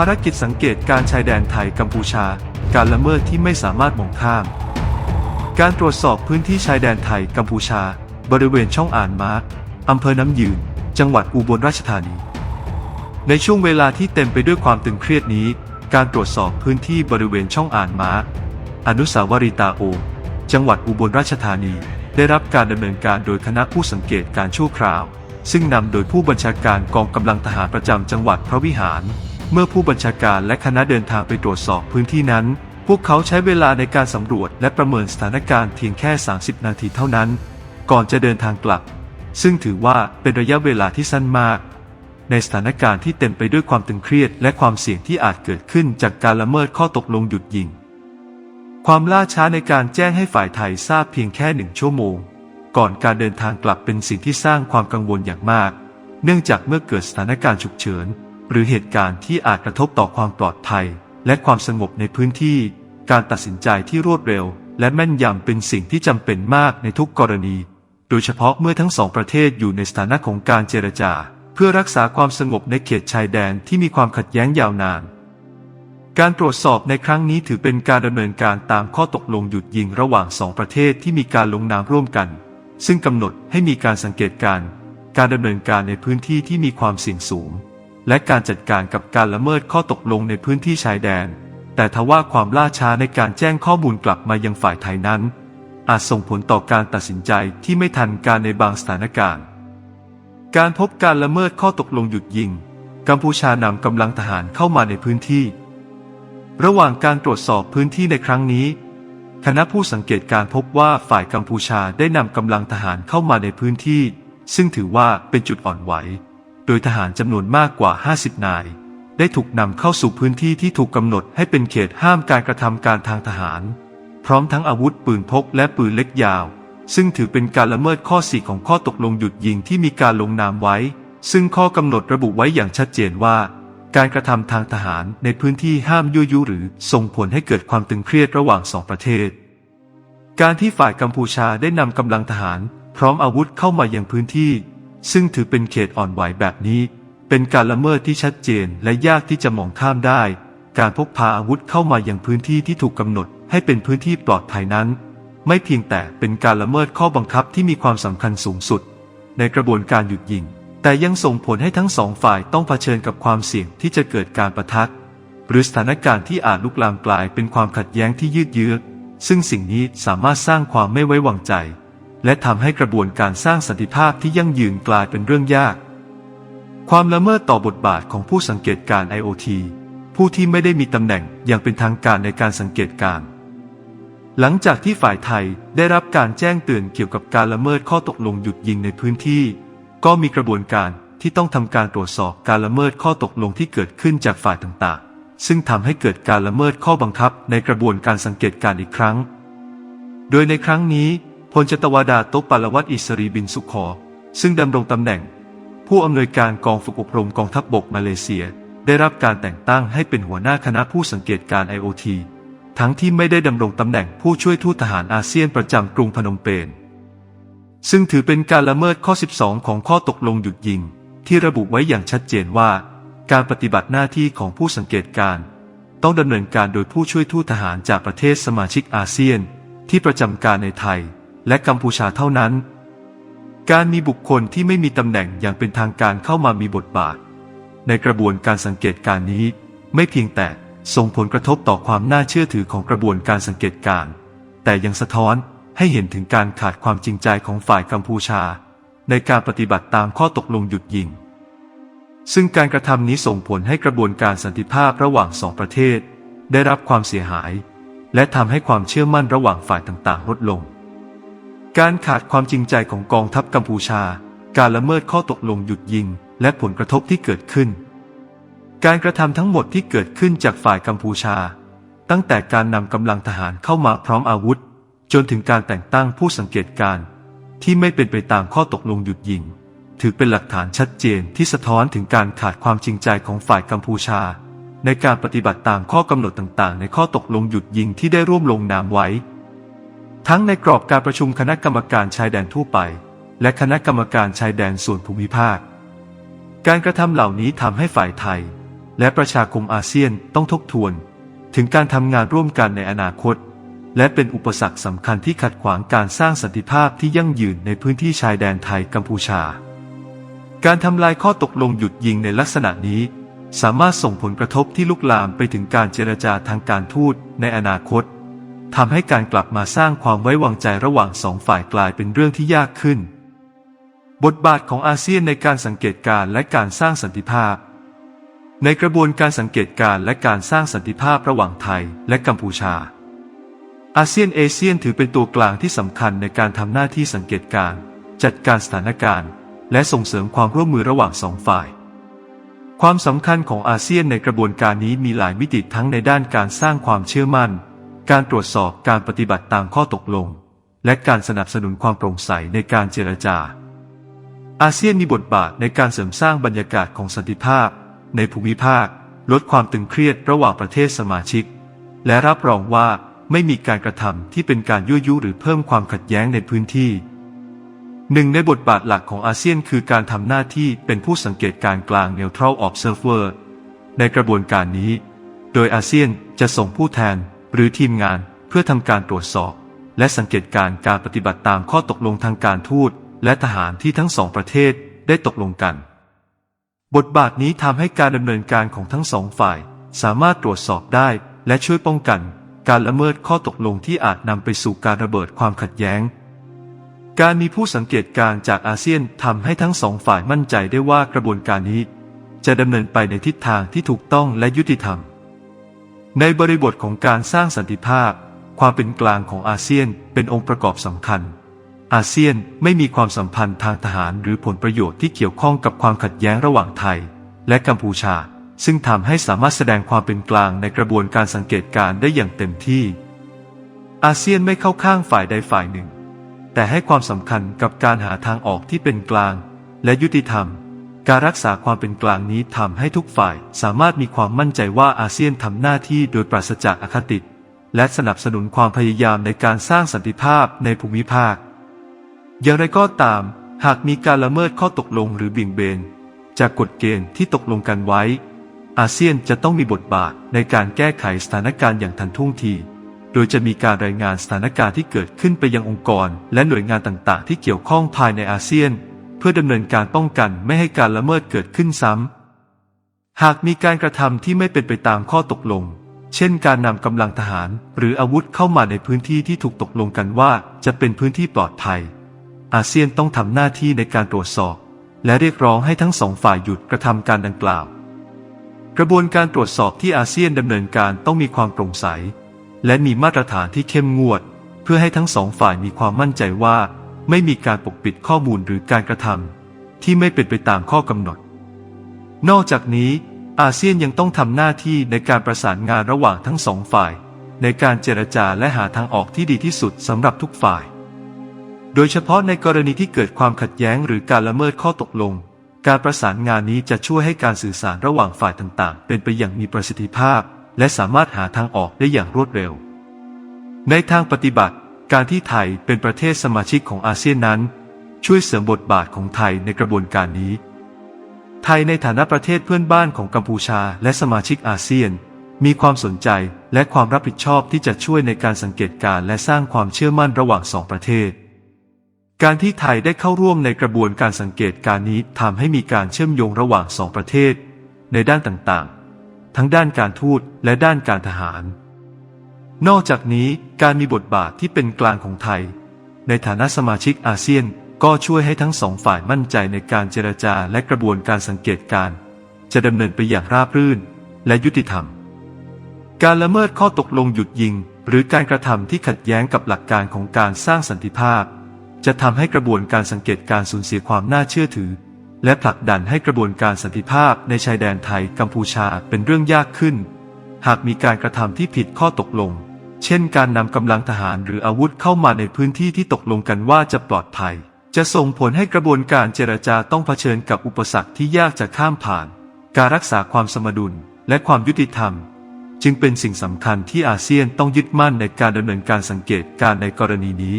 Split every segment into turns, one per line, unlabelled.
ภารกิจสังเกตการชายแดนไทยกัมพูชา การละเมิดที่ไม่สามารถมองข้าม การตรวจสอบพื้นที่ชายแดนไทยกัมพูชา บริเวณช่องอ่านมาร์กอำเภอน้ำยืน จังหวัดอุบลราชธานี ในช่วงเวลาที่เต็มไปด้วยความตึงเครียดนี้ การตรวจสอบพื้นที่บริเวณช่องอ่านมาร์กอนุสาวรีย์ตาโอ จังหวัดอุบลราชธานี ได้รับการดำเนินการโดยคณะผู้สังเกตการชั่วคราว ซึ่งนำโดยผู้บัญชาการกองกำลังทหารประจำจังหวัดพระวิหาร เมื่อผู้บัญชาการและคณะเดินทางไปตรวจสอบพื้นที่นั้น พวกเขาใช้เวลาในการสำรวจและประเมินสถานการณ์เพียงแค่ 30 นาทีเท่านั้น ก่อนจะเดินทางกลับ ซึ่งถือว่าเป็นระยะเวลาที่สั้นมาก ในสถานการณ์ที่เต็มไปด้วยความตึงเครียดและความเสี่ยงที่อาจเกิดขึ้นจากการละเมิดข้อตกลงหยุดยิง ความล่าช้าในการแจ้งให้ฝ่ายไทยทราบเพียงแค่หนึ่งชั่วโมง ก่อนการเดินทางกลับเป็นสิ่งที่สร้างความกังวลอย่างมาก เนื่องจากเมื่อเกิดสถานการณ์ฉุกเฉิน หรือเหตุการณ์ที่อาจกระทบต่อความปลอดภัย และความสงบในพื้นที่ การตัดสินใจที่รวดเร็ว และแม่นยำเป็นสิ่งที่จำเป็นมากในทุกกรณี โดยเฉพาะเมื่อทั้งสองประเทศอยู่ในสถานะของการเจรจา เพื่อรักษาความสงบในเขตชายแดนที่มีความขัดแย้งยาวนาน การตรวจสอบในครั้งนี้ถือเป็นการดำเนินการตามข้อตกลงหยุดยิงระหว่างสองประเทศที่มีการลงนามร่วมกัน ซึ่งกำหนดให้มีการสังเกตการ การดำเนินการในพื้นที่ที่มีความเสี่ยงสูง และการจัดการกับการละเมิดข้อตกลงในพื้นที่ชายแดน แต่ทว่าความล่าช้าในการแจ้งข้อมูลกลับมายังฝ่ายไทยนั้น อาจส่งผลต่อการตัดสินใจที่ไม่ทันการในบางสถานการณ์ การพบการละเมิดข้อตกลงหยุดยิง กัมพูชานำกำลังทหารเข้ามาในพื้นที่ ระหว่างการตรวจสอบพื้นที่ในครั้งนี้คณะผู้สังเกตการพบว่าฝ่ายกัมพูชาได้นำกำลังทหารเข้ามาในพื้นที่ ซึ่งถือว่าเป็นจุดอ่อนไหว โดยทหารจำนวนมากกว่า 50 นาย ได้ถูกนำเข้าสู่พื้นที่ที่ถูกกำหนดให้เป็นเขตห้ามการกระทำการทางทหาร พร้อมทั้งอาวุธปืนพกและปืนเล็กยาว ซึ่งถือเป็นการละเมิดข้อสี่ของข้อตกลงหยุดยิงที่มีการลงนามไว้ ซึ่งข้อกำหนดระบุไว้อย่างชัดเจนว่า การกระทำทางทหารในพื้นที่ห้ามยั่วยุหรือส่งผลให้เกิดความตึงเครียดระหว่างสองประเทศ การที่ฝ่ายกัมพูชาได้นำกำลังทหาร พร้อมอาวุธเข้ามายังพื้นที่ ซึ่งถือเป็นเขตอ่อนไหวแบบนี้ เป็นการละเมิดที่ชัดเจนและยากที่จะมองข้ามได้ การพกพาอาวุธเข้ามาอยังพื้นที่ที่ถูกกำหนดให้เป็นพื้นที่ปลอดภัยนั้น ไม่เพียงแต่เป็นการละเมิดข้อบังคับที่มีความสำคัญสูงสุด ในกระบวนการหยุดยิง แต่ยังส่งผลให้ทั้งสองฝ่ายต้องเผชิญกับความเสี่ยงที่จะเกิดการประทัดหรือสถานการณ์ที่อาจลุกลามกลายเป็นความขัดแย้งที่ยืดเยื้อซึ่งสิ่งนี้สามารถสร้างความไม่ไว้วางใจ และทำให้กระบวนการสร้างสันติภาพที่ยั่งยืนกลายเป็นเรื่องยาก ความละเมิดต่อบทบาทของผู้สังเกตการ IoT ผู้ที่ไม่ได้มีตำแหน่งอย่างเป็นทางการในการสังเกตการ หลังจากที่ฝ่ายไทยได้รับการแจ้งเตือนเกี่ยวกับการละเมิดข้อตกลงหยุดยิงในพื้นที่ ก็มีกระบวนการที่ต้องทำการตรวจสอบการละเมิดข้อตกลงที่เกิดขึ้นจากฝ่ายต่างๆ ซึ่งทำให้เกิดการละเมิดข้อบังคับในกระบวนการสังเกตการอีกครั้ง โดยในครั้งนี้ ลจตวดาโตปปารวัตอิสรีบินสุขอ ซึ่งดำรงตำแหน่ง ผู้อำนวยการกองฝึกอบรมกองทัพบบกมาเลเซีย ได้รับการแต่งตั้งให้เป็นหัวหน้าคณะผู้สังเกตการ IoT ทั้งที่ไม่ได้ดำรงตำแหน่งผู้ช่วยทูตทหารอาเซียนประจำกรุงพนมเปญซึ่งถือเป็นการละเมิดข้อ 12 ของข้อตกลงหยุดยิง ที่ระบุไว้อย่างชัดเจนว่า การปฏิบัติหน้าที่ของผู้สังเกตการ ต้องดำเนินการโดยผู้ช่วยทูตทหารจากประเทศสมาชิกอาเซียน ที่ประจำการในไทย และกัมพูชาเท่านั้น การมีบุคคลที่ไม่มีตำแหน่งอย่างเป็นทางการเข้ามามีบทบาท ในกระบวนการสังเกตการนี้ ไม่เพียงแต่ส่งผลกระทบต่อความน่าเชื่อถือของกระบวนการสังเกตการ แต่ยังสะท้อนให้เห็นถึงการขาดความจริงใจของฝ่ายกัมพูชา ในการปฏิบัติตามข้อตกลงหยุดยิง ซึ่งการกระทำนี้ส่งผลให้กระบวนการสันติภาพระหว่างสองประเทศ ได้รับความเสียหาย และทำให้ความเชื่อมั่นระหว่างฝ่ายต่างๆลดลง การขาดความจริงใจของกองทัพกัมพูชา การละเมิดข้อตกลงหยุดยิง และผลกระทบที่เกิดขึ้น การกระทำทั้งหมดที่เกิดขึ้นจากฝ่ายกัมพูชา ตั้งแต่การนำกำลังทหารเข้ามาพร้อมอาวุธ จนถึงการแต่งตั้งผู้สังเกตการณ์ที่ไม่เป็นไปตามข้อตกลงหยุดยิง ถือเป็นหลักฐานชัดเจนที่สะท้อนถึงการขาดความจริงใจของฝ่ายกัมพูชา ในการปฏิบัติตามข้อกำหนดต่างๆ ในข้อตกลงหยุดยิงที่ได้ร่วมลงนามไว้ ทั้งในกรอบการประชุมคณะกรรมการชายแดนทั่วไป และคณะกรรมการชายแดนส่วนภูมิภาค การกระทำเหล่านี้ทำให้ฝ่ายไทย และประชาคมอาเซียนต้องทบทวน ถึงการทำงานร่วมกันในอนาคต และเป็นอุปสรรคสำคัญที่ขัดขวางการสร้างสันติภาพที่ยั่งยืนในพื้นที่ชายแดนไทยกัมพูชา การทำลายข้อตกลงหยุดยิงในลักษณะนี้ สามารถส่งผลกระทบที่ลุกลามไปถึงการเจรจาทางการทูตในอนาคต ทำให้การกลับมาสร้างความไว้วางใจระหว่างสองฝ่ายกลายเป็นเรื่องที่ยากขึ้น บทบาทของอาเซียนในการสังเกตการณ์และการสร้างสันติภาพ ในกระบวนการสังเกตการณ์และการสร้างสันติภาพระหว่างไทยและกัมพูชา อาเซียนเอเชียนถือเป็นตัวกลางที่สำคัญในการทำหน้าที่สังเกตการณ์จัดการสถานการณ์ และส่งเสริมความร่วมมือระหว่างสองฝ่ายความสำคัญของอาเซียนในกระบวนการนี้มีหลายมิติทั้งในด้านการสร้างความเชื่อมั่น การตรวจสอบการปฏิบัติตามข้อตกลง และการสนับสนุนความโปร่งใสในการเจรจา อาเซียนมีบทบาทในการเสริมสร้างบรรยากาศของสันติภาพ ในภูมิภาค ลดความตึงเครียดระหว่างประเทศสมาชิก และรับรองว่าไม่มีการกระทำที่เป็นการยั่วยุหรือเพิ่มความขัดแย้งในพื้นที่หนึ่งในบทบาทหลักของอาเซียนคือการทำหน้าที่เป็นผู้สังเกตการกลาง neutral observer ในกระบวนการนี้ โดยอาเซียนจะส่งผู้แทน หรือทีมงานเพื่อทำการตรวจสอบ และสังเกตการการปฏิบัติตามข้อตกลงทางการทูตและทหารที่ทั้งสองประเทศได้ตกลงกัน บทบาทนี้ทำให้การดำเนินการของทั้งสองฝ่าย สามารถตรวจสอบได้และช่วยป้องกัน การละเมิดข้อตกลงที่อาจนำไปสู่การระเบิดความขัดแย้ง การมีผู้สังเกตการณ์จากอาเซียนทำให้ทั้งสองฝ่ายมั่นใจได้ว่ากระบวนการนี้ จะดำเนินไปในทิศทางที่ถูกต้องและยุติธรรม ในบริบทของการสร้างสันติภาพ ความเป็นกลางของอาเซียนเป็นองค์ประกอบสำคัญ อาเซียนไม่มีความสัมพันธ์ทางทหารหรือผลประโยชน์ที่เกี่ยวข้องกับความขัดแย้งระหว่างไทย และกัมพูชา ซึ่งทำให้สามารถแสดงความเป็นกลางในกระบวนการสังเกตการได้อย่างเต็มที่ อาเซียนไม่เข้าข้างฝ่ายใดฝ่ายหนึ่ง แต่ให้ความสำคัญกับการหาทางออกที่เป็นกลาง และยุติธรรม การรักษาความเป็นกลางนี้ทำให้ทุกฝ่ายสามารถมีความมั่นใจว่าอาเซียนทำหน้าที่โดยปราศจากอคติ และสนับสนุนความพยายามในการสร้างสันติภาพในภูมิภาค อย่างไรก็ตาม หากมีการละเมิดข้อตกลงหรือบี่งเบน จากกฎเกณฑ์ที่ตกลงกันไว้ อาเซียนจะต้องมีบทบาทในการแก้ไขสถานการณ์อย่างทันท่วงที โดยจะมีการรายงานสถานการณ์ที่เกิดขึ้นไปยังองค์กร และหน่วยงานต่างๆ ที่เกี่ยวข้องภายในอาเซียน พื่อดำเนินการป้องกันไม่ให้การละเมิดเกิดขึ้นซ้ำ หากมีการกระทำที่ไม่เป็นไปตามข้อตกลง เช่นการนำกำลังทหารหรืออาวุธเข้ามาในพื้นที่ที่ถูกตกลงกันว่าจะเป็นพื้นที่ปลอดภัย อาเซียนต้องทำหน้าที่ในการตรวจสอบ และเรียกร้องให้ทั้งสองฝ่ายหยุดกระทำการดังกล่าว กระบวนการตรวจสอบที่อาเซียนดำเนินการต้องมีความโปร่งใส และมีมาตรฐานที่เข้มงวด เพื่อให้ทั้งสองฝ่ายมีความมั่นใจว่า ไม่มีการปกปิดข้อมูลหรือการกระทำที่ไม่เป็นไปตามข้อกำหนด นอกจากนี้ อาเซียนยังต้องทำหน้าที่ในการประสานงานระหว่างทั้งสองฝ่าย ในการเจรจาและหาทางออกที่ดีที่สุดสำหรับทุกฝ่าย โดยเฉพาะในกรณีที่เกิดความขัดแย้งหรือการละเมิดข้อตกลง การประสานงานนี้จะช่วยให้การสื่อสารระหว่างฝ่ายต่างๆ เป็นไปอย่างมีประสิทธิภาพ และสามารถหาทางออกได้อย่างรวดเร็ว ในทางปฏิบัติ การที่ไทยเป็นประเทศสมาชิกของอาเซียนนั้น ช่วยเสริมบทบาทของไทยในกระบวนการนี้ ไทยในฐานะประเทศเพื่อนบ้านของกัมพูชาและสมาชิกอาเซียน มีความสนใจและความรับผิดชอบที่จะช่วยในการสังเกตการและสร้างความเชื่อมั่นระหว่างสองประเทศ การที่ไทยได้เข้าร่วมในกระบวนการสังเกตการนี้ทำให้มีการเชื่อมโยงระหว่างสองประเทศ ในด้านต่างๆ ทั้งด้านการทูตและด้านการทหาร นอกจากนี้การมีบทบาทที่เป็นกลางของไทย ในฐานะสมาชิกอาเซียนก็ช่วยให้ทั้งสองฝ่ายมั่นใจในการเจรจาและกระบวนการสังเกตการ จะดำเนินไปอย่างราบรื่นและยุติธรรม การละเมิดข้อตกลงหยุดยิง หรือการกระทำที่ขัดแย้งกับหลักการของการสร้างสันติภาพ จะทำให้กระบวนการสังเกตการสูญเสียความน่าเชื่อถือ และผลักดันให้กระบวนการสันติภาพในชายแดนไทยกัมพูชาเป็นเรื่องยากขึ้น หากมีการกระทำที่ผิดข้อตกลง เช่นการนำกำลังทหารหรืออาวุธเข้ามาในพื้นที่ที่ตกลงกันว่าจะปลอดภัย จะส่งผลให้กระบวนการเจรจาต้องเผชิญกับอุปสรรคที่ยากจะข้ามผ่าน การรักษาความสมดุลและความยุติธรรม จึงเป็นสิ่งสำคัญที่อาเซียนต้องยึดมั่นในการดำเนินการสังเกตการในกรณีนี้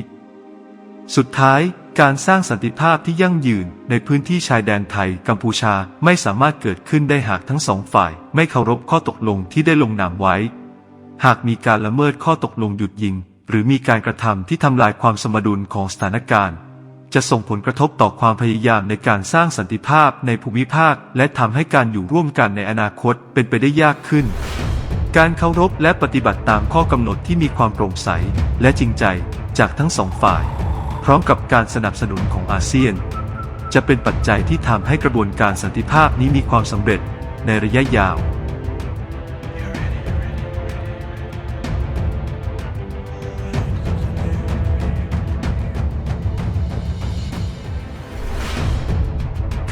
สุดท้ายการสร้างสันติภาพที่ยั่งยืนในพื้นที่ชายแดนไทยกัมพูชาไม่สามารถเกิดขึ้นได้หากทั้งสองฝ่าย ไม่เคารพข้อตกลงที่ได้ลงนามไว้ หากมีการละเมิดข้อตกลงหยุดยิง หรือมีการกระทำที่ทำลายความสมดุลของสถานการณ์ จะส่งผลกระทบต่อความพยายามในการสร้างสันติภาพในภูมิภาค และทำให้การอยู่ร่วมกันในอนาคตเป็นไปได้ยากขึ้น การเคารพและปฏิบัติตามข้อกำหนดที่มีความโปร่งใส และจริงใจจากทั้งสองฝ่าย พร้อมกับการสนับสนุนของอาเซียน จะเป็นปัจจัยที่ทำให้กระบวนการสันติภาพนี้มีความสำเร็จในระยะยาว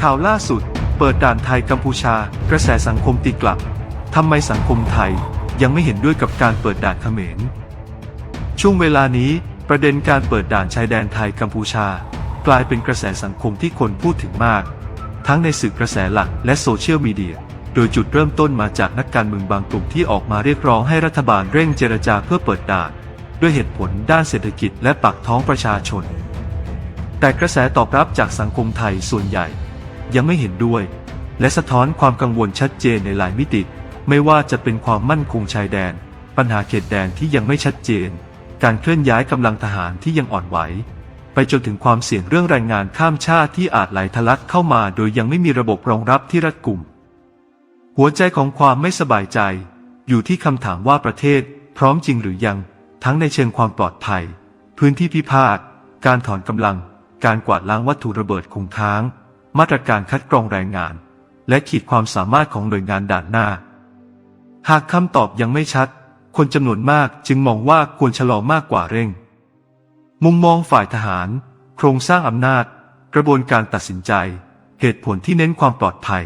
ข่าวล่าสุด เปิดด่านไทยกัมพูชา กระแสสังคมตีกลับทำไมสังคมไทยยังไม่เห็นด้วยกับการเปิดด่านเขมร ช่วงเวลานี้ประเด็นการเปิดด่านชายแดนไทยกัมพูชา กลายเป็นกระแสสังคมที่คนพูดถึงมาก ทั้งในสื่อกระแสหลักและโซเชียลมีเดีย โดยจุดเริ่มต้นมาจากนักการเมืองบางกลุ่มที่ออกมาเรียกร้องให้รัฐบาลเร่งเจรจาเพื่อเปิดด่าน ด้วยเหตุผลด้านเศรษฐกิจและปากท้องประชาชน แต่กระแสตอบรับจากสังคมไทยส่วนใหญ่ ยังไม่เห็นด้วย และสะท้อนความกังวลชัดเจนในหลายมิติ ไม่ว่าจะเป็นความมั่นคงชายแดน ปัญหาเขตแดนที่ยังไม่ชัดเจน การเคลื่อนย้ายกำลังทหารที่ยังอ่อนไหว ไปจนถึงความเสี่ยงเรื่องแรงงานข้ามชาติที่อาจไหลทะลักเข้ามาโดยยังไม่มีระบบรองรับที่รัดกุม หัวใจของความไม่สบายใจ อยู่ที่คำถามว่าประเทศ พร้อมจริงหรือยัง ทั้งในเชิงความปลอดภัย พื้นที่พิพาทการถอนกำลัง การกวาดล้างวัตถุระเบิดคงค้าง มาตรการคัดกรองแรงงาน และขีดความสามารถของหน่วยงานด่านหน้า หากคำตอบยังไม่ชัด คนจำนวนมากจึงมองว่าควรชะลอมากกว่าเร่ง มุมมองฝ่ายทหาร โครงสร้างอำนาจ กระบวนการตัดสินใจ เหตุผลที่เน้นความปลอดภัย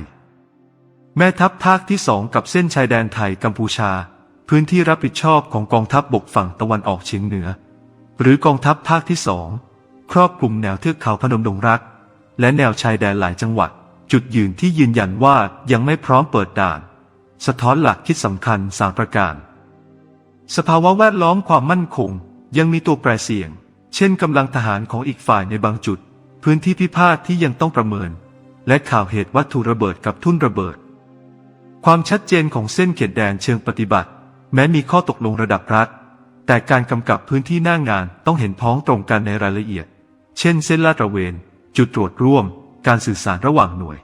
แม่ทัพภาคที่สองกับเส้นชายแดนไทยกัมพูชา พื้นที่รับผิดชอบของกองทัพบบกฝั่งตะวันออกเฉียงเหนือ หรือกองทัพภาคที่สองครอบคลุมแนวเทือกเขาพนมดงรัก และแนวชายแดนหลายจังหวัด จุดยืนที่ยืนยันว่ายังไม่พร้อมเปิดด่าน สะท้อนหลักคิดสำคัญสามประการ สภาวะแวดล้อมความมั่นคง ยังมีตัวแปรเสี่ยง เช่นกำลังทหารของอีกฝ่ายในบางจุด พื้นที่พิพาทที่ยังต้องประเมิน และข่าวเหตุวัตถุระเบิดกับทุ่นระเบิด ความชัดเจนของเส้นเขตแดนเชิงปฏิบัติ แม้มีข้อตกลงระดับรัฐแต่การกำกับพื้นที่หน้างานต้องเห็นพ้องตรงกันในรายละเอียด เช่นเส้นลาดตระเวน จุดตรวจร่วม การสื่อสารระหว่างหน่วย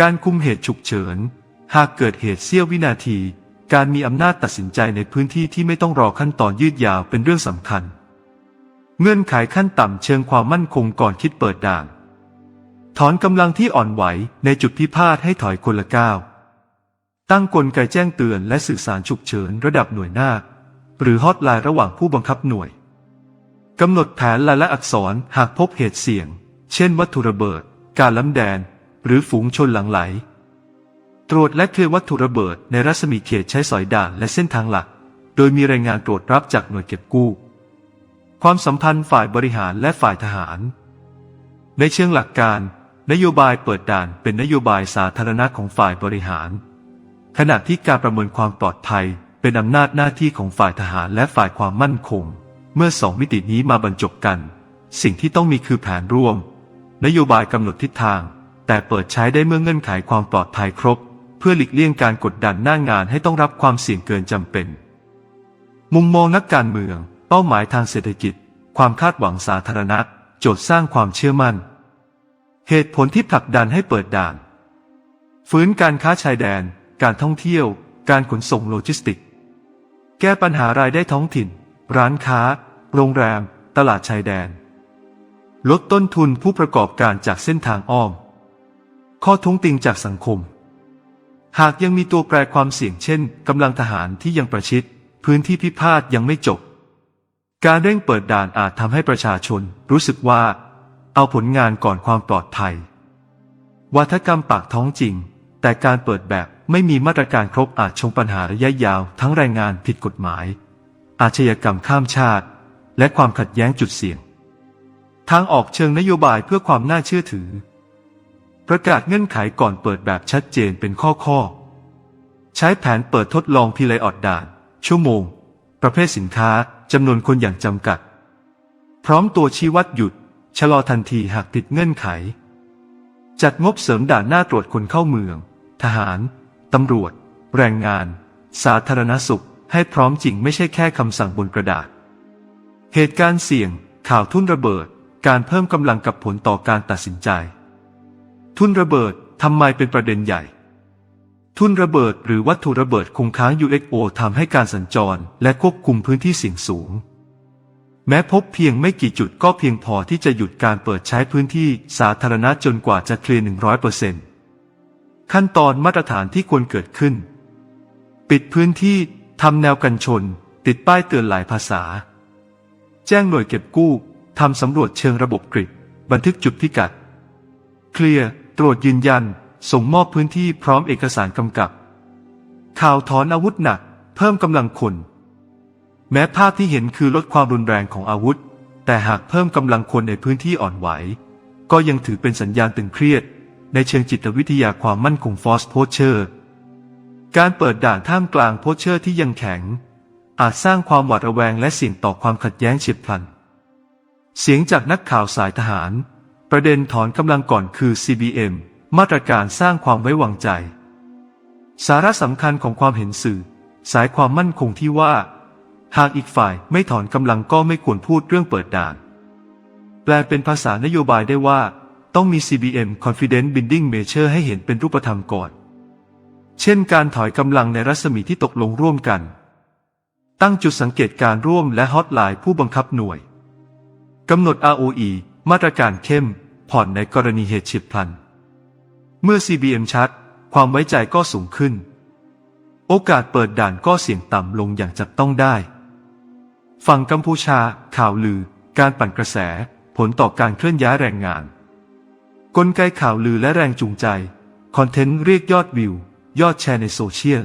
การคุมเหตุฉุกเฉิน หากเกิดเหตุเสี้ยววินาที การมีอำนาจตัดสินใจในพื้นที่ที่ไม่ต้องรอขั้นตอนยืดยาวเป็นเรื่องสำคัญ เงื่อนไขขั้นต่ำเชิงความมั่นคงก่อนคิดเปิดด่าน ถอนกำลังที่อ่อนไหวในจุดพิพาทให้ถอยคนละก้าว ตั้งกลไกแจ้งเตือนและสื่อสารฉุกเฉินระดับหน่วยหน้า หรือฮอตไลน์ระหว่างผู้บังคับหน่วยกำหนดแผนลายละอักษรหากพบเหตุเสี่ยง เช่นวัตถุระเบิด การล้ำแดน หรือฝูงชนหลังไหล ตรวจและเคลียร์วัตถุระเบิดในรัศมีเขตใช้สอยด่านและเส้นทางหลัก โดยมีรายงานตรวจรับจากหน่วยเก็บกู้ ความสัมพันธ์ฝ่ายบริหารและฝ่ายทหาร ในเชิงหลักการ นโยบายเปิดด่านเป็นนโยบายสาธารณะของฝ่ายบริหาร ขณะที่การประเมินความปลอดภัยเป็นอำนาจหน้าที่ของฝ่ายทหารและฝ่ายความมั่นคง เมื่อสองมิตินี้มาบรรจบกัน สิ่งที่ต้องมีคือแผนร่วม นโยบายกำหนดทิศทาง แต่เปิดใช้ได้เมื่อเงื่อนไขความปลอดภัยครบ เพื่อหลีกเลี่ยงการกดดันหน้างานให้ต้องรับความเสี่ยงเกินจำเป็น มุมมองนักการเมือง เป้าหมายทางเศรษฐกิจ ความคาดหวังสาธารณะ โจทย์สร้างความเชื่อมั่น เหตุผลที่ผลักดันให้เปิดด่าน ฟื้นการค้าชายแดน การท่องเที่ยว การขนส่งโลจิสติก แก้ปัญหารายได้ท้องถิ่น ร้านค้า โรงแรม ตลาดชายแดน ลดต้นทุนผู้ประกอบการจากเส้นทางอ้อม ข้อทุ้งติงจากสังคม หากยังมีตัวแปรความเสี่ยงเช่นกำลังทหารที่ยังประชิด พื้นที่พิพาทยังไม่จบ การเร่งเปิดด่านอาจทำให้ประชาชนรู้สึกว่า เอาผลงานก่อนความปลอดภัย วัฒกรรมปากท้องจริง แต่การเปิดแบบไม่มีมาตรการครบอาจชงปัญหาระยะยาว ทั้งแรงงานผิดกฎหมาย อาชญากรรมข้ามชาติ และความขัดแย้งจุดเสี่ยง ทางออกเชิงนโยบายเพื่อความน่าเชื่อถือ ประกาศเงื่อนไขก่อนเปิดแบบชัดเจนเป็นข้อข้อ ใช้แผนเปิดทดลองพิไลออดด่าน ชั่วโมง ประเภทสินค้าจำนวนคนอย่างจำกัด พร้อมตัวชี้วัดหยุด ชะลอทันทีหากติดเงื่อนไข จัดงบเสริมด่านหน้าตรวจคนเข้าเมือง ทหาร ตำรวจ แรงงาน สาธารณสุข ให้พร้อมจริงไม่ใช่แค่คำสั่งบนกระดาษ เหตุการณ์เสี่ยง ข่าวทุ่นระเบิด การเพิ่มกำลังกับผลต่อการตัดสินใจ ทุนระเบิดทำไมเป็นประเด็นใหญ่ ทุนระเบิดหรือวัตถุระเบิดคงค้าง UXO ทำให้การสัญจรและควบคุมพื้นที่เสี่ยงสูง แม้พบเพียงไม่กี่จุดก็เพียงพอที่จะหยุดการเปิดใช้พื้นที่สาธารณะจนกว่าจะเคลียร์100%ขั้นตอนมาตรฐานที่ควรเกิดขึ้น ปิดพื้นที่ทำแนวกันชน ติดป้ายเตือนหลายภาษา แจ้งหน่วยเก็บกู้ ทำสำรวจเชิงระบบกริด บันทึกจุดพิกัด เคลียร์ ตรวจยืนยัน ส่งมอบพื้นที่พร้อมเอกสารกำกับ ข่าวถอนอาวุธหนัก เพิ่มกำลังคน แม้ภาพที่เห็นคือลดความรุนแรงของอาวุธ แต่หากเพิ่มกำลังคนในพื้นที่อ่อนไหว ก็ยังถือเป็นสัญญาณตึงเครียด ในเชิงจิตวิทยาความมั่นคงฟอสโพเชอร์ การเปิดด่านท่ามกลางโพเชอร์ที่ยังแข็ง อาจสร้างความหวาดระแวงและเสี่ยงต่อความขัดแย้งเฉียบพลัน เสียงจากนักข่าวสายทหาร ประเด็นถอนกำลังก่อนคือ CBM มาตรการสร้างความไว้วางใจ สาระสำคัญของความเห็นสื่อ สายความมั่นคงที่ว่า หากอีกฝ่ายไม่ถอนกำลังก็ไม่ควรพูดเรื่องเปิดด่าน แปลเป็นภาษานโยบายได้ว่า ต้องมี CBM Confident Building Measure ให้เห็นเป็นรูปธรรมก่อน เช่นการถอยกำลังในรัศมีที่ตกลงร่วมกัน ตั้งจุดสังเกตการร่วมและฮอตไลน์ผู้บังคับหน่วย กำหนด ROE มาตรการเข้ม ผ่อนในกรณีเหตุฉีบพลัน เมื่อ CBM ชัด ความไว้ใจก็สูงขึ้น โอกาสเปิดด่านก็เสี่ยงต่ำลงอย่างจับต้องได้ ฝั่งกัมพูชา ข่าวลือ การปั่นกระแส ผลต่อการเคลื่อนย้ายแรงงาน กลไกข่าวลือและแรงจูงใจ คอนเทนต์เรียกยอดวิว ยอดแชร์ในโซเชียล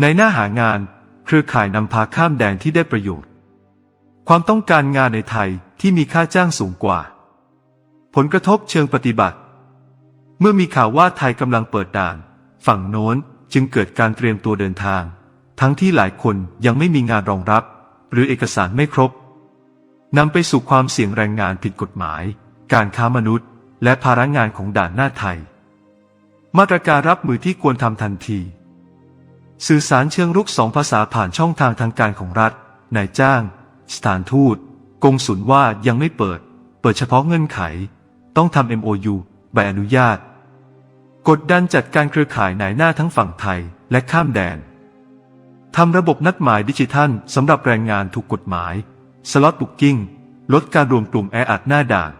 ในหน้าหางาน เครือข่ายนำพาข้ามแดนที่ได้ประโยชน์ ความต้องการงานในไทย ที่มีค่าจ้างสูงกว่า ผลกระทบเชิงปฏิบัติ เมื่อมีข่าวว่าไทยกำลังเปิดด่าน ฝั่งโน้นจึงเกิดการเตรียมตัวเดินทาง ทั้งที่หลายคนยังไม่มีงานรองรับ หรือเอกสารไม่ครบนำไปสู่ความเสี่ยงแรงงานผิดกฎหมาย การค้ามนุษย์ และภาระงานของด่านหน้าไทย มาตรการรับมือที่ควรทำทันที สื่อสารเชิงรุกสองภาษาผ่านช่องทางทางการของรัฐ นายจ้าง สถานทูต กงสุลว่ายังไม่เปิด เปิดเฉพาะเงื่อนไข ต้องทำ MOU ใบอนุญาต กดดันจัดการเครือข่ายนายหน้าทั้งฝั่งไทยและข้ามแดนทำระบบนัดหมายดิจิทัลสำหรับแรงงานถูกกฎหมาย สล็อตบุ๊กิ้ง ลดการรวมกลุ่มแออัดหน้าด่าน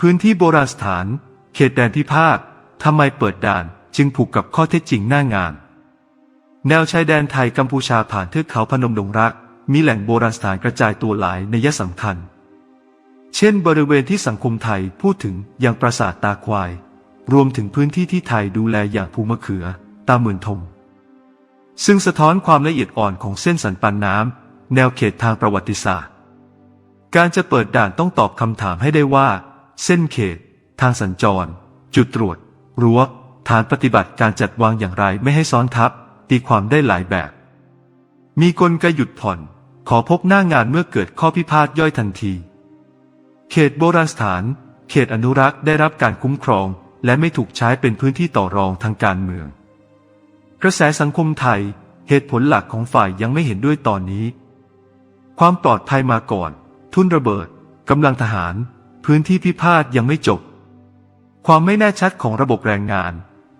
พื้นที่โบราณสถาน เขตแดนพิพาททำไมเปิดด่านจึงผูกกับข้อเท็จจริงหน้างาน แนวชายแดนไทยกัมพูชาผ่านเทือกเขาพนมดงรัก มีแหล่งโบราณสถานกระจายตัวหลายในยะสำคัญ เช่น บริเวณที่สังคมไทยพูดถึงอย่างปราสาทตาควาย รวมถึงพื้นที่ที่ไทยดูแลอย่างภูมะเขือ ตามหมื่นทม ซึ่งสะท้อนความละเอียดอ่อนของเส้นสันปันน้ำแนวเขตทางประวัติศาสตร์ การจะเปิดด่านต้องตอบคำถามให้ได้ว่า เส้นเขต ทางสัญจร จุดตรวจรั้วฐานปฏิบัติการจัดวางอย่างไรไม่ให้ซ้อนทับตีความได้หลายแบบ มีกลไกหยุดผ่อน ขอพบหน้างานเมื่อเกิดข้อพิพาทย่อยทันที เขตโบราณสถาน เขตอนุรักษ์ได้รับการคุ้มครอง และไม่ถูกใช้เป็นพื้นที่ต่อรองทางการเมือง กระแสสังคมไทย เหตุผลหลักของฝ่ายยังไม่เห็นด้วยตอนนี้ ความปลอดภัยมาก่อน ทุนระเบิดกำลังทหาร พื้นที่พิพาทยังไม่จบ ความไม่แน่ชัดของระบบแรงงาน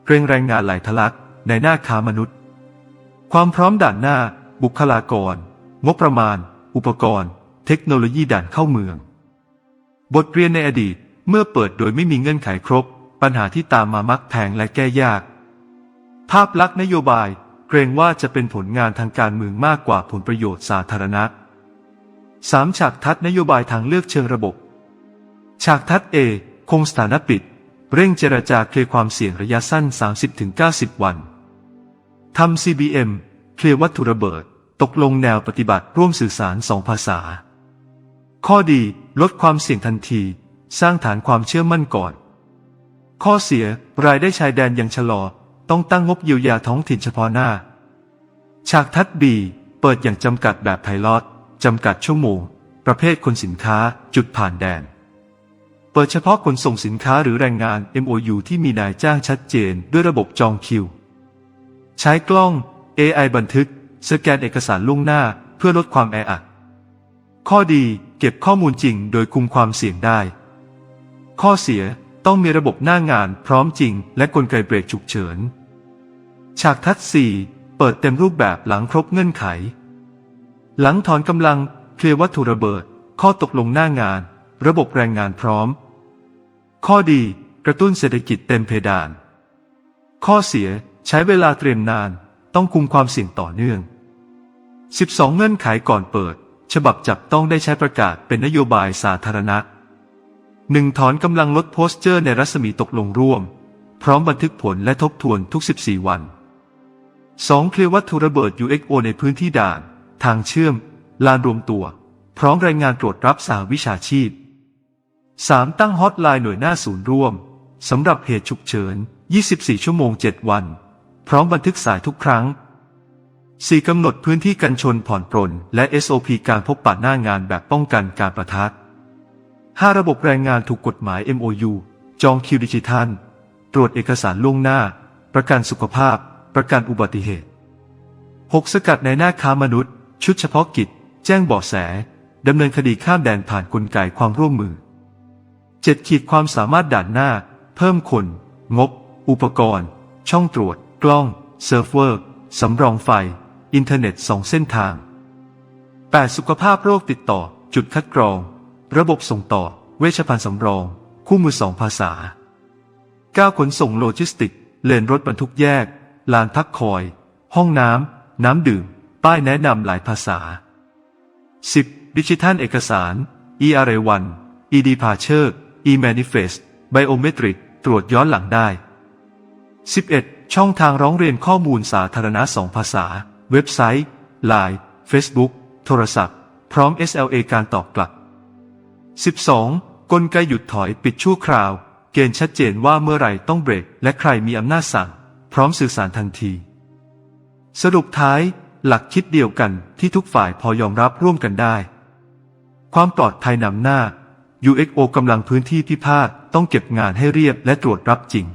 เกรงแรงงานไหลทะลักในหน้าค้ามนุษย์ ความพร้อมด่านหน้า บุคลากร งบประมาณ อุปกรณ์ เทคโนโลยีด่านเข้าเมือง บทเรียนในอดีตเมื่อเปิดโดยไม่มีเงื่อนไขครบ ปัญหาที่ตามมามักแพงและแก้ยาก ภาพลักษณ์นโยบายเกรงว่าจะเป็นผลงานทางการเมืองมากกว่าผลประโยชน์สาธารณะสามฉากทัดนโยบายทางเลือกเชิงระบบ ฉากทัด A คงสถานะปิด เร่งเจรจาเคลียร์ความเสี่ยงระยะสั้น 30-90 วันทำ CBM เคลียร์วัตถุระเบิด ตกลงแนวปฏิบัติร่วมสื่อสารสองภาษา ข้อดีลดความเสี่ยงทันที สร้างฐานความเชื่อมั่นก่อน ข้อเสียรายได้ชายแดนยังชะลอ ต้องตั้งงบเยียวยาท้องถิ่นเฉพาะหน้า ฉากทัดบีเปิดอย่างจำกัดแบบไพลอตจำกัดชั่วโมง ประเภทคนสินค้าจุดผ่านแดน เปิดเฉพาะขนส่งสินค้าหรือแรงงาน MOU ที่มีนายจ้างชัดเจนด้วยระบบจองคิว ใช้กล้อง AI บันทึก สแกนเอกสารล่วงหน้าเพื่อลดความแออัด ข้อดีเก็บข้อมูลจริงโดยคุมความเสี่ยงได้ ข้อเสียต้องมีระบบหน้างานพร้อมจริง และกลไกเบรกฉุกเฉิน ฉากทัดสี่เปิดเต็มรูปแบบหลังครบเงื่อนไข หลังถอนกำลังเคลียร์วัตถุระเบิด ข้อตกลงหน้างาน ระบบแรงงานพร้อม ข้อดีกระตุ้นเศรษฐกิจเต็มเพดาน ข้อเสียใช้เวลาเตรียมนาน ต้องคุมความเสี่ยงต่อเนื่อง 12 เงื่อนไขก่อนเปิด ฉบับจับต้องได้ใช้ประกาศเป็นนโยบายสาธารณะ 1. ถอนกำลังลดโพสเจอร์ในรัศมีตกลงร่วม พร้อมบันทึกผลและทบทวนทุก 14 วัน 2. เคลียร์วัตถุระเบิด UXO ในพื้นที่ด่าน ทางเชื่อม ลานรวมตัว พร้อมรายงานตรวจรับสาวิชาชีพ 3. ตั้งฮอตไลน์หน่วยหน้าศูนย์ร่วมสำหรับเหตุฉุกเฉิน 24 ชั่วโมง 7 วัน พร้อมบันทึกสายทุกครั้ง 4. กำหนดพื้นที่กันชนผ่อนปรน และ SOP การพบปะหน้างานแบบป้องกันการประทะ 5. ระบบแรงงานถูกกฎหมาย MOU จองคิวดิจิทัล ตรวจเอกสารล่วงหน้า ประกันสุขภาพ ประกันอุบัติเหตุ 6. สกัดในหน้าค้ามนุษย์ ชุดเฉพาะกิจ แจ้งเบาะแส ดำเนินคดีข้ามแดนผ่านกลไกความร่วมมือ 7. ขีดความสามารถด่านหน้า เพิ่มคน งบ อุปกรณ์ ช่องตรวจ กล้อง เซิร์ฟเวอร์ สำรองไฟ อินเทอร์เน็ตสองเส้นทาง 8. สุขภาพโรคติดต่อ จุดคัดกรอง ระบบส่งต่อ เวชภัณฑ์สำรอง คู่มือสองภาษา 9. ขนส่งโลจิสติก เลนรถบรรทุกแยก ลานพักคอย ห้องน้ำ น้ำดื่ม ป้ายแนะนำหลายภาษา 10. ดิจิทัลเอกสาร ERA1 ED p a r t u r e e-manifest biometric ตรวจย้อนหลังได้ 11. ช่องทางร้องเรียนข้อมูลสาธารณะสองภาษา เว็บไซต์ Line Facebook โทรศัพท์ พร้อม SLA การตอบกลับ 12. กลไกหยุดถอยปิดชั่วคราว เกณฑ์ชัดเจนว่าเมื่อไหร่ต้องเบรก และใครมีอำนาจสั่ง พร้อมสื่อสารทันที สรุปท้าย หลักคิดเดียวกันที่ทุกฝ่ายพอยอมรับร่วมกันได้ ความปลอดภัยนำหน้า UXO กำลังพื้นที่พิพาทต้องเก็บงานให้เรียบและตรวจรับจริง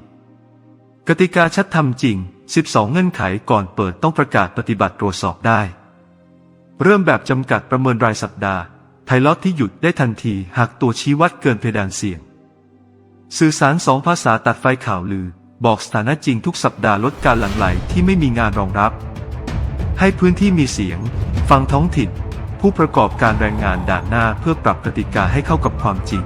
กติกาชัดทำจริง 12 เงื่อนไขก่อนเปิดต้องประกาศปฏิบัติตรวจสอบได้ เริ่มแบบจำกัดประเมินรายสัปดาห์ไพลอตที่หยุดได้ทันทีหากตัวชี้วัดเกินเพดานเสี่ยง สื่อสารสองภาษาตัดไฟข่าวลือ บอกสถานะจริงทุกสัปดาห์ลดการหลั่งไหลที่ไม่มีงานรองรับ ให้พื้นที่มีเสียง ฟังท้องถิ่น ผู้ประกอบการแรงงานด่านหน้าเพื่อปรับกติกาให้เข้ากับความจริง